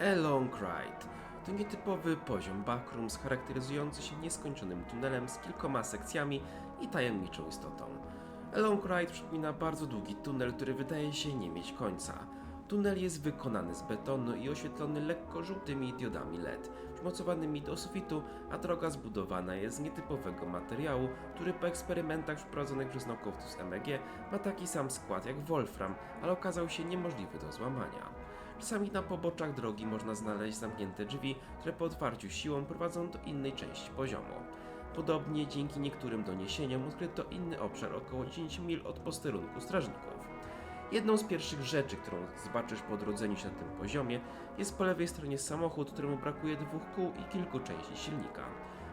A Long Ride to nietypowy poziom backrooms charakteryzujący się nieskończonym tunelem z kilkoma sekcjami i tajemniczą istotą. A Long Ride przypomina bardzo długi tunel, który wydaje się nie mieć końca. Tunel jest wykonany z betonu i oświetlony lekko żółtymi diodami LED, przymocowanymi do sufitu, a droga zbudowana jest z nietypowego materiału, który po eksperymentach przeprowadzonych przez naukowców z MEG ma taki sam skład jak Wolfram, ale okazał się niemożliwy do złamania. Czasami na poboczach drogi można znaleźć zamknięte drzwi, które po otwarciu siłą prowadzą do innej części poziomu. Podobnie dzięki niektórym doniesieniom odkryto inny obszar około 10 mil od posterunku strażników. Jedną z pierwszych rzeczy, którą zobaczysz po odrodzeniu się na tym poziomie, jest po lewej stronie samochód, któremu brakuje dwóch kół i kilku części silnika.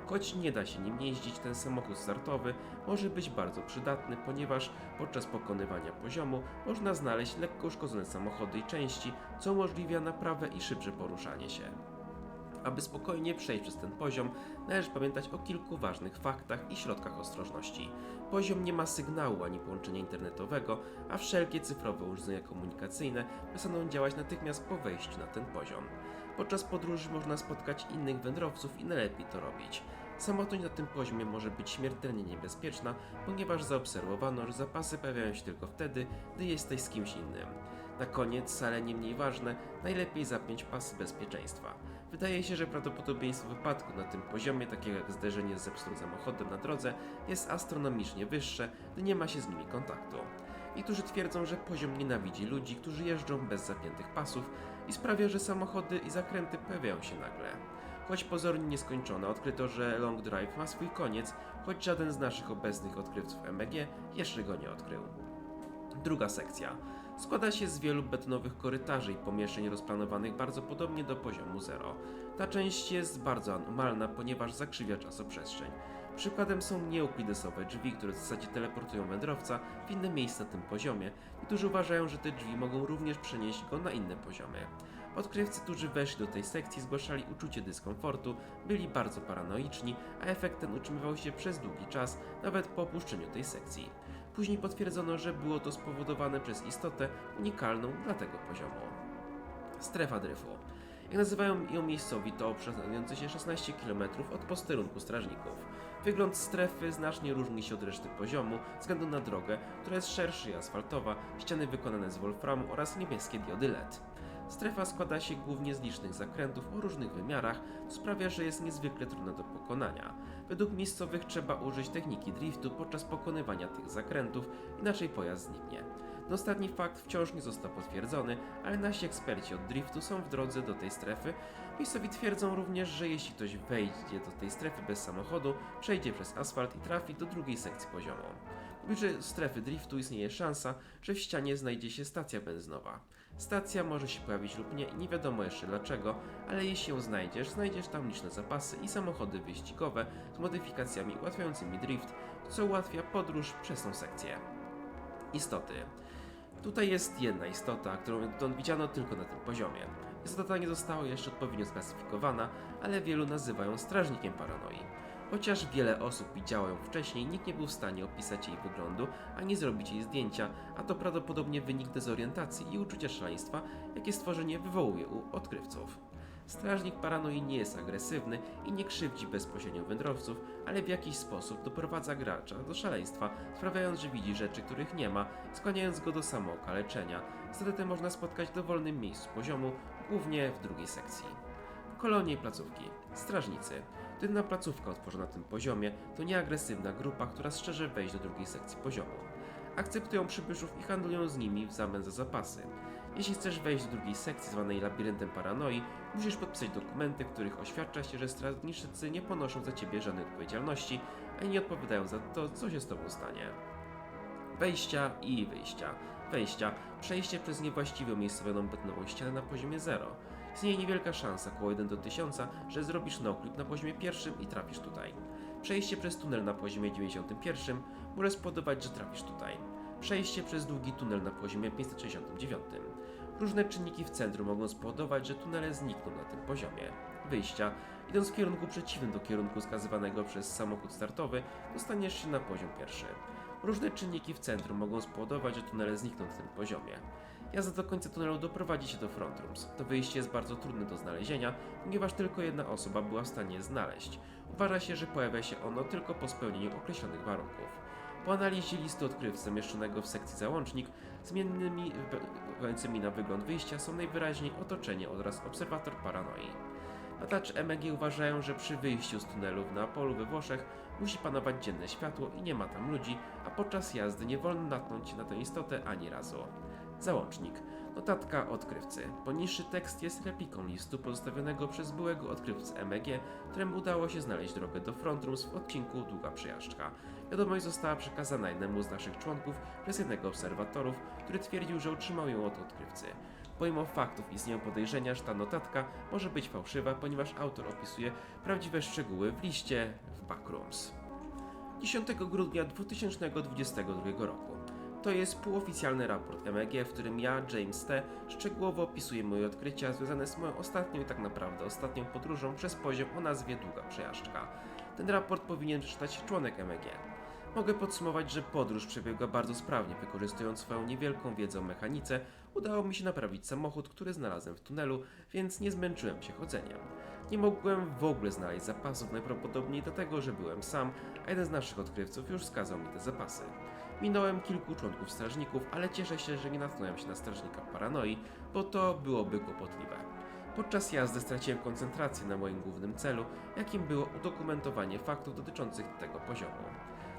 Choć nie da się nim jeździć, ten samochód startowy może być bardzo przydatny, ponieważ podczas pokonywania poziomu można znaleźć lekko uszkodzone samochody i części, co umożliwia naprawę i szybsze poruszanie się. Aby spokojnie przejść przez ten poziom, należy pamiętać o kilku ważnych faktach i środkach ostrożności. Poziom nie ma sygnału ani połączenia internetowego, a wszelkie cyfrowe urządzenia komunikacyjne przestaną działać natychmiast po wejściu na ten poziom. Podczas podróży można spotkać innych wędrowców i najlepiej to robić. Samotność na tym poziomie może być śmiertelnie niebezpieczna, ponieważ zaobserwowano, że zapasy pojawiają się tylko wtedy, gdy jesteś z kimś innym. Na koniec, wcale nie mniej ważne, najlepiej zapiąć pasy bezpieczeństwa. Wydaje się, że prawdopodobieństwo wypadku na tym poziomie, takiego jak zderzenie z zepsutym samochodem na drodze, jest astronomicznie wyższe, gdy nie ma się z nimi kontaktu. Niektórzy twierdzą, że poziom nienawidzi ludzi, którzy jeżdżą bez zapiętych pasów i sprawia, że samochody i zakręty pojawiają się nagle. Choć pozornie nieskończona, odkryto, że Long Drive ma swój koniec, choć żaden z naszych obecnych odkrywców MBG jeszcze go nie odkrył. Druga sekcja. Składa się z wielu betonowych korytarzy i pomieszczeń rozplanowanych bardzo podobnie do poziomu 0. Ta część jest bardzo anomalna, ponieważ zakrzywia czasoprzestrzeń. Przykładem są nieuklidesowe drzwi, które w zasadzie teleportują wędrowca w inne miejsce na tym poziomie. Niektórzy uważają, że te drzwi mogą również przenieść go na inne poziomy. Odkrywcy, którzy weszli do tej sekcji, zgłaszali uczucie dyskomfortu, byli bardzo paranoiczni, a efekt ten utrzymywał się przez długi czas, nawet po opuszczeniu tej sekcji. Później potwierdzono, że było to spowodowane przez istotę unikalną dla tego poziomu. Strefa dryfu. Jak nazywają ją miejscowi, to obszar znajdujący się 16 km od posterunku strażników. Wygląd strefy znacznie różni się od reszty poziomu względu na drogę, która jest szersza i asfaltowa, ściany wykonane z wolframu oraz niebieskie diody LED. Strefa składa się głównie z licznych zakrętów o różnych wymiarach, co sprawia, że jest niezwykle trudna do pokonania. Według miejscowych trzeba użyć techniki driftu podczas pokonywania tych zakrętów, inaczej pojazd zniknie. Ten ostatni fakt wciąż nie został potwierdzony, ale nasi eksperci od driftu są w drodze do tej strefy. Miejscowi twierdzą również, że jeśli ktoś wejdzie do tej strefy bez samochodu, przejdzie przez asfalt i trafi do drugiej sekcji poziomu. W bliżej strefy driftu istnieje szansa, że w ścianie znajdzie się stacja benzynowa. Stacja może się pojawić lub nie nie wiadomo jeszcze dlaczego, ale jeśli ją znajdziesz, znajdziesz tam liczne zapasy i samochody wyścigowe z modyfikacjami ułatwiającymi drift, co ułatwia podróż przez tą sekcję. Istoty. Tutaj jest jedna istota, którą dotąd widziano tylko na tym poziomie. Istota ta nie została jeszcze odpowiednio sklasyfikowana, ale wielu nazywa ją strażnikiem paranoi. Chociaż wiele osób widziało ją wcześniej, nikt nie był w stanie opisać jej wyglądu ani zrobić jej zdjęcia, a to prawdopodobnie wynik dezorientacji i uczucia szaleństwa, jakie stworzenie wywołuje u odkrywców. Strażnik paranoi nie jest agresywny i nie krzywdzi bezpośrednio wędrowców, ale w jakiś sposób doprowadza gracza do szaleństwa, sprawiając, że widzi rzeczy, których nie ma, skłaniając go do samookaleczenia. Niestety można spotkać w dowolnym miejscu poziomu, głównie w drugiej sekcji. Kolonie i placówki. Strażnicy. Jedyna placówka utworzona na tym poziomie, to nieagresywna grupa, która szczerze wejść do drugiej sekcji poziomu. Akceptują przybyszów i handlują z nimi w zamian za zapasy. Jeśli chcesz wejść do drugiej sekcji zwanej labiryntem paranoi, musisz podpisać dokumenty, w których oświadcza się, że strażnicy nie ponoszą za ciebie żadnej odpowiedzialności, ani nie odpowiadają za to, co się z tobą stanie. Wejścia i wyjścia. Wejścia. Przejście przez niewłaściwie umiejscowioną betonową ścianę na poziomie 0. Istnieje niewielka szansa, około 1 do 1000, że zrobisz noclip na poziomie pierwszym i trafisz tutaj. Przejście przez tunel na poziomie 91 może spowodować, że trafisz tutaj. Przejście przez długi tunel na poziomie 569. Różne czynniki w centrum mogą spowodować, że tunele znikną na tym poziomie. Wyjścia. Idąc w kierunku przeciwnym do kierunku wskazywanego przez samochód startowy, dostaniesz się na poziom pierwszy. Różne czynniki w centrum mogą spowodować, że tunele znikną na tym poziomie. Jazda do końca tunelu doprowadzi się do front rooms. To wyjście jest bardzo trudne do znalezienia, ponieważ tylko jedna osoba była w stanie je znaleźć. Uważa się, że pojawia się ono tylko po spełnieniu określonych warunków. Po analizie listu odkrywcy zamieszczonego w sekcji załącznik, zmiennymi wpływającymi na wygląd wyjścia są najwyraźniej otoczenie oraz obserwator paranoi. Badacze MEG uważają, że przy wyjściu z tunelu w Neapolu we Włoszech musi panować dzienne światło i nie ma tam ludzi, a podczas jazdy nie wolno natknąć się na tę istotę ani razu. Załącznik. Notatka odkrywcy. Poniższy tekst jest repliką listu pozostawionego przez byłego odkrywcę MEG, któremu udało się znaleźć drogę do Frontrooms w odcinku Długa Przejażdżka. Wiadomość została przekazana jednemu z naszych członków przez jednego obserwatorów, który twierdził, że otrzymał ją od odkrywcy. Pomimo faktów istnieją podejrzenia, że ta notatka może być fałszywa, ponieważ autor opisuje prawdziwe szczegóły w liście w Backrooms. 10 grudnia 2022 roku. To jest półoficjalny raport MEG, w którym ja, James T., szczegółowo opisuję moje odkrycia związane z moją ostatnią i tak naprawdę ostatnią podróżą przez poziom o nazwie Długa Przejażdżka. Ten raport powinien przeczytać członek MEG. Mogę podsumować, że podróż przebiegła bardzo sprawnie, wykorzystując swoją niewielką wiedzę o mechanice, udało mi się naprawić samochód, który znalazłem w tunelu, więc nie zmęczyłem się chodzeniem. Nie mogłem w ogóle znaleźć zapasów, najprawdopodobniej dlatego, że byłem sam, a jeden z naszych odkrywców już wskazał mi te zapasy. Minąłem kilku członków strażników, ale cieszę się, że nie natknąłem się na strażnika paranoi, bo to byłoby kłopotliwe. Podczas jazdy straciłem koncentrację na moim głównym celu, jakim było udokumentowanie faktów dotyczących tego poziomu.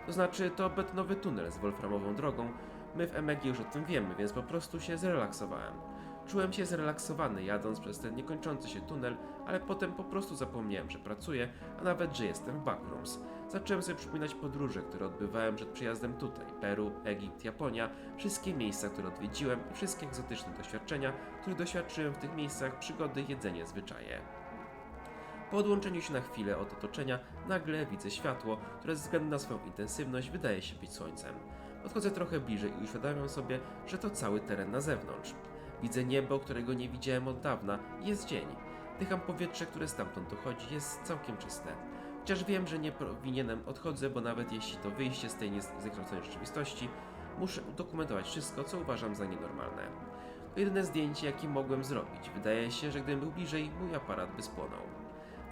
To znaczy, to betonowy tunel z wolframową drogą. My w MEG już o tym wiemy, więc po prostu się zrelaksowałem. Czułem się zrelaksowany jadąc przez ten niekończący się tunel, ale potem po prostu zapomniałem, że pracuję, a nawet, że jestem w Backrooms. Zacząłem sobie przypominać podróże, które odbywałem przed przyjazdem tutaj. Peru, Egipt, Japonia, wszystkie miejsca, które odwiedziłem i wszystkie egzotyczne doświadczenia, których doświadczyłem w tych miejscach, przygody, jedzenie, zwyczaje. Po odłączeniu się na chwilę od otoczenia, nagle widzę światło, które ze względu na swoją intensywność wydaje się być słońcem. Podchodzę trochę bliżej i uświadamiam sobie, że to cały teren na zewnątrz. Widzę niebo, którego nie widziałem od dawna jest dzień. Dycham powietrze, które stamtąd dochodzi, jest całkiem czyste. Chociaż wiem, że nie powinienem, odchodzę, bo nawet jeśli to wyjście z tej niezakręconej rzeczywistości, muszę udokumentować wszystko, co uważam za nienormalne. To jedyne zdjęcie, jakie mogłem zrobić. Wydaje się, że gdybym był bliżej, mój aparat by spłonął.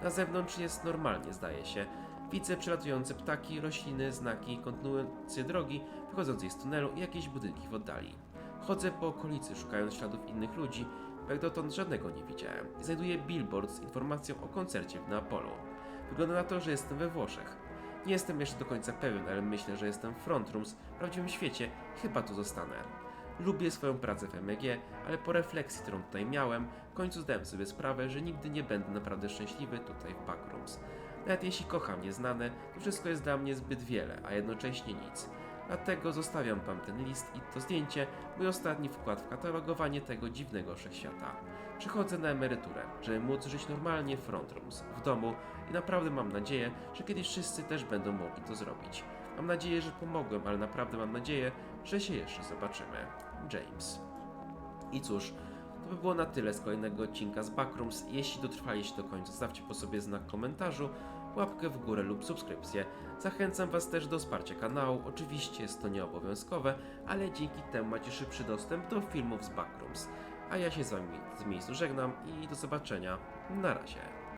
Na zewnątrz jest normalnie, zdaje się. Widzę przelatujące ptaki, rośliny, znaki, kontynuujące drogi wychodzącej z tunelu i jakieś budynki w oddali. Chodzę po okolicy, szukając śladów innych ludzi, bo jak dotąd żadnego nie widziałem. Znajduję billboard z informacją o koncercie w Neapolu. Wygląda na to, że jestem we Włoszech. Nie jestem jeszcze do końca pewien, ale myślę, że jestem w Front Rooms, w prawdziwym świecie chyba tu zostanę. Lubię swoją pracę w MEG, ale po refleksji, którą tutaj miałem, w końcu zdałem sobie sprawę, że nigdy nie będę naprawdę szczęśliwy tutaj w Backrooms. Nawet jeśli kocham nieznane, to wszystko jest dla mnie zbyt wiele, a jednocześnie nic. Dlatego zostawiam wam ten list i to zdjęcie, mój ostatni wkład w katalogowanie tego dziwnego wszechświata. Przechodzę na emeryturę, żeby móc żyć normalnie w Front Rooms, w domu i naprawdę mam nadzieję, że kiedyś wszyscy też będą mogli to zrobić. Mam nadzieję, że pomogłem, ale naprawdę mam nadzieję, że się jeszcze zobaczymy. James. I cóż, to by było na tyle z kolejnego odcinka z Backrooms. Jeśli dotrwaliście do końca, zostawcie po sobie znak komentarzu, łapkę w górę lub subskrypcję. Zachęcam Was też do wsparcia kanału. Oczywiście jest to nieobowiązkowe, ale dzięki temu macie szybszy dostęp do filmów z Backrooms. A ja się z Wami z miejscu żegnam i do zobaczenia. Na razie.